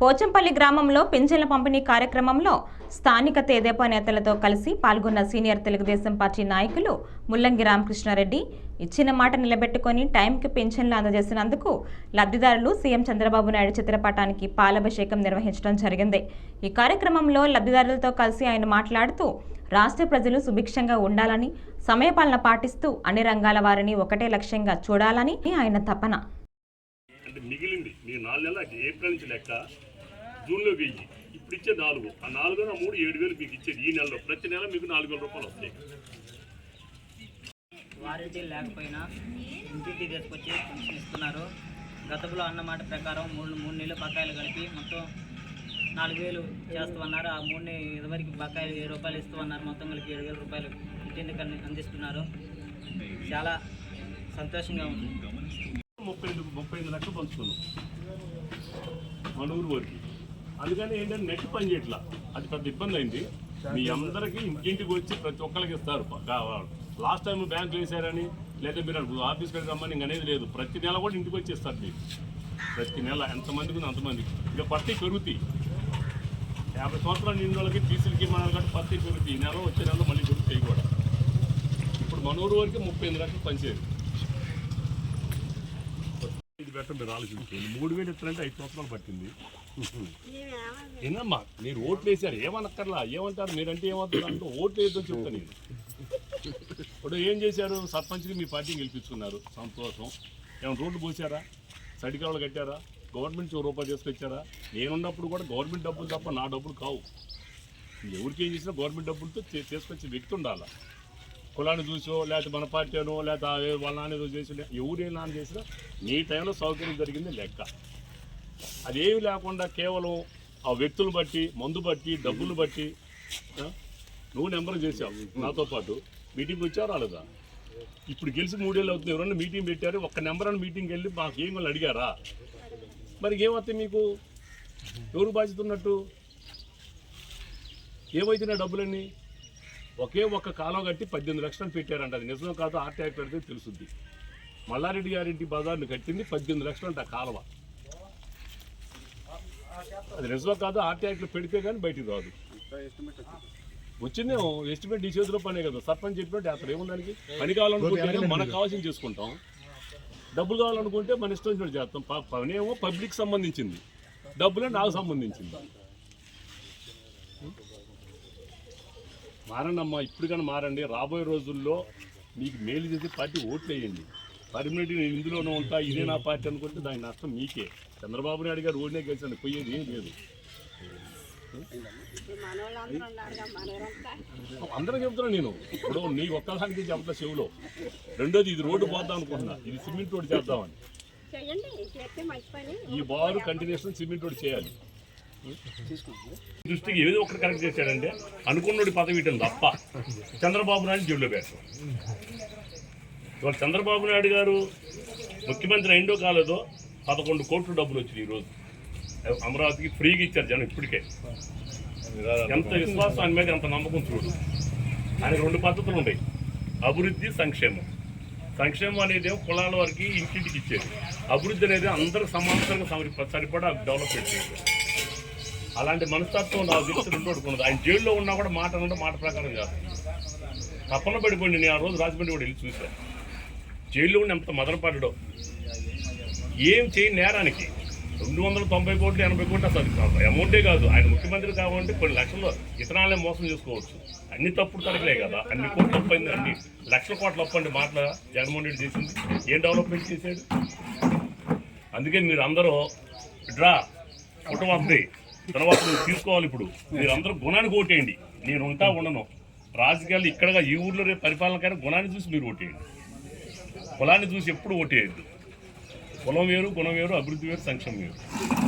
పోచంపల్లి గ్రామంలో పింఛన్ల పంపిణీ కార్యక్రమంలో స్థానిక తెదేపా నేతలతో కలిసి పాల్గొన్న సీనియర్ తెలుగుదేశం పార్టీ నాయకులు ముల్లంగి రామకృష్ణారెడ్డి ఇచ్చిన మాట నిలబెట్టుకొని టైంకి పింఛన్లు అందజేసినందుకు లబ్ధిదారులు సీఎం చంద్రబాబు నాయుడు చిత్రపటానికి పాలాభిషేకం నిర్వహించడం జరిగింది. ఈ కార్యక్రమంలో లబ్ధిదారులతో కలిసి ఆయన మాట్లాడుతూ రాష్ట్ర ప్రజలు సుభిక్షంగా ఉండాలని సమయపాలన పాటిస్తూ అన్ని రంగాల వారిని ఒకటే లక్ష్యంగా చూడాలని ఆయన తపన. అంటే మిగిలింది. మీరు నాలుగు నెలలు ఏప్రిల్ నుంచి లెక్క? జూన్లో వెయ్యి. ఇప్పుడు ఇచ్చే నాలుగు. ఆ నాలుగు ఆ మూడు ఏడు వేలు మీకు ఇచ్చేది ఈ నెలలో. ప్రతి నెల మీకు నాలుగు వేల రూపాయలు వస్తాయి. వారంటీ లేకపోయినా ఇంటింటి తీసుకొచ్చి పెన్షన్ ఇస్తున్నారు. గతంలో అన్నమాట ప్రకారం మూడు మూడు నెలలు బకాయిలు కలిపి మొత్తం నాలుగు వేలు చేస్తామన్నారు. ఆ మూడు నె- ఇదివరకు బకాయిలు వెయ్యి రూపాయలు ఇస్తూ అన్నారు మొత్తం కలిపి ఏడు వేల రూపాయలు ఇంటింటికి అంది- అందిస్తున్నారు. చాలా సంతోషంగా ఉంది. ముప్పై ఐదు ముప్పై ఐదు లక్షలు పంచుకున్నాం. మన ఊరు వరకు. అందుకని ఏంటంటే నెట్ పని చేయట్లా. అది పెద్ద ఇబ్బంది అయింది. మీ అందరికీ ఇంటింటికి వచ్చి ప్రతి ఒక్కరికి ఇస్తారు. లాస్ట్ టైం బ్యాంక్ వేసారని లేదా మీరు ఆఫీస్కి వెళ్దామని ఇంక అనేది లేదు. ప్రతి నెల కూడా ఇంటికి వచ్చి ఇస్తారు మీకు ప్రతి నెల ఎంతమందికి ఉంది అంతమందికి ఇక పత్తి పెరుగుతాయి. యాభై సంవత్సరాలు నిండు వాళ్ళకి టీసీలకి మన కాబట్టి పత్తి పెరుగుతాయి. ఈ నెల వచ్చే నెల మళ్ళీ పెరుగుతాయి కూడా. ఇప్పుడు మనూరు వరకు ముప్పై ఎనిమిది లక్షలు పనిచేయదు. ఇది పెట్టండి మీరు ఆలోచించుకోండి. మూడు వేలు ఎత్తారంటే ఐదు సంవత్సరాలు పట్టింది. ఏనమ్మా మీరు ఓట్లు వేసారు ఏమనక్కర్లా? ఏమంటారు? మీరంటే ఏమవుతుంది అంటే ఓట్లు వేద్దని చెప్తాను నేను. ఇప్పుడు ఏం చేశారు? సర్పంచ్కి మీ పార్టీని గెలిపించుకున్నారు. సంతోషం. ఏమైనా రోడ్లు పోసారా? సడికావలు కట్టారా? గవర్నమెంట్ నుంచి రూపాయలు తీసుకొచ్చారా? నేనున్నప్పుడు కూడా గవర్నమెంట్ డబ్బులు తప్ప నా డబ్బులు కావు. ఎవరికి ఏం చేసినా గవర్నమెంట్ డబ్బులతో చేసుకొచ్చే తీసుకొచ్చే వ్యక్తి ఉండాలా. కులాన్ని చూసో లేకపోతే మన పార్టీ అనో లేకపోతే వాళ్ళ నాన్న ఏదో చేసి ఎవరు ఏ నాన్న చేసినా నీ టైంలో సౌకర్యం జరిగింది లెక్క. అదేమి లేకుండా కేవలం ఆ వ్యక్తులు బట్టి మందు బట్టి డబ్బులు బట్టి నువ్వు నెంబర్ చేసావు నాతో పాటు. మీటింగ్ వచ్చావు రాలేదా? ఇప్పుడు గెలిచి మూడేళ్ళు అవుతుంది. ఎవరన్నా మీటింగ్ పెట్టారు ఒక్క నెంబర్ అని మీటింగ్కి వెళ్ళి మాకు ఏం వాళ్ళు అడిగారా? మరి ఏమవుతాయి మీకు? ఎవరు బాధ్యత ఉన్నట్టు? ఏమైతున్నాయి డబ్బులన్నీ? ఒకే ఒక్క కాలం కట్టి పద్దెనిమిది లక్షలు పెట్టారంట. అది నిజం కాదు ఆర్ట్ పెడితే తెలుసుద్ది. మల్లారెడ్డి గారింటి బజార్ని కట్టింది పద్దెనిమిది లక్షలు అంట కాలువ. అది నిజం కాదు ఆర్ట్ యాక్ట్లో పెడితే కానీ బయటికి రాదు. వచ్చింది ఎస్టిమేట్ ఈ చేతిలో పనే కదా. సర్పంచ్ చెప్పినట్టు అసలు ఏముందానికి పని కావాలనుకుంటే మనకు కావాల్సింది చేసుకుంటాం. డబ్బులు కావాలనుకుంటే మన ఇష్టం చేస్తాం. పని ఏమో పబ్లిక్ సంబంధించింది. డబ్బులే నాకు సంబంధించింది. మారండి అమ్మా ఇప్పుడు కానీ మారండి. రాబోయే రోజుల్లో మీకు మేలు చేసి పార్టీ ఓట్లు వేయండి పర్మనెంట్ నేను ఇందులోనే ఉంటా ఇదే నా పార్టీ అనుకుంటే దాని నష్టం మీకే. చంద్రబాబు నాయుడు గారు ఓడినే గెలిచండి పోయేది ఏం లేదు. అందరూ చెప్తున్నా నేను. ఇప్పుడు నీ ఒక్కదానికి చెప్తా చెవులో. రెండోది ఇది రోడ్డు పోద్దాం అనుకుంటున్నా. ఇది సిమెంట్ రోడ్డు చేద్దామని. ఈ బారు కంటిన్యూషన్ సిమెంట్ రోడ్ చేయాలి. దృష్టికి ఏదో ఒకటి కరెక్ట్ చేశాడంటే అనుకున్నోడి పదవి ఇటం తప్ప చంద్రబాబు నాయుడు జైల్లో పెట్టడం ఇవాళ చంద్రబాబు నాయుడు గారు ముఖ్యమంత్రి అయిందో కాలేదో పదకొండు కోట్లు డబ్బులు వచ్చినాయి ఈరోజు అమరావతికి ఫ్రీగా ఇచ్చారు జనం ఇప్పటికే. ఎంత విశ్వాసం ఆయన మీద ఎంత నమ్మకం చూడు. ఆయన రెండు పద్ధతులు ఉన్నాయి. అభివృద్ధి సంక్షేమం. సంక్షేమం అనేది కులాల వారికి ఇంటింటికి ఇచ్చేది. అభివృద్ధి అనేది అందరూ సమాంతరంగా సరిపడా డెవలప్మెంట్ చేయాలి అలాంటి మనస్తత్వం నాకు తెలిసి రెండోడుకున్నది ఆయన జైల్లో ఉన్నా కూడా మాట అన్నట్టు మాట ప్రకారం చేస్తాను తప్పన పడిపోయింది. నేను ఆ రోజు రాజమండ్రి కూడా వెళ్ళి చూశాను. జైల్లో ఉండి ఎంత మదనపడ్డాడో. ఏం చేయి నేరానికి రెండు వందల తొంభై కోట్లు ఎనభై కోట్లు అసలు అమౌంటే కాదు. ఆయన ముఖ్యమంత్రి కావాలంటే కొన్ని లక్షలు ఇతరాలనే మోసం చేసుకోవచ్చు. అన్ని తప్పుడు తరగలే కదా. అన్ని కోట్లు అప్పైంది అన్ని లక్షల కోట్లు అప్పండి మాటల జగన్మోహన్ రెడ్డి చేసింది. ఏం డెవలప్మెంట్ చేశాడు? అందుకే మీరు అందరూ డ్రా కుటుంబే తర్వాత మీరు తీసుకోవాలి ఇప్పుడు. మీరు అందరూ గుణానికి ఓటేయండి. నేను ఉంటా ఉండను. రాజకీయాలు ఇక్కడగా ఈ ఊర్లో రేపు పరిపాలన కానీ గుణాన్ని చూసి మీరు ఓటేయండి. కులాన్ని చూసి ఎప్పుడు ఓటేయద్దు. కులం వేరు గుణం వేరు అభివృద్ధి వేరు సంక్షేమం వేరు.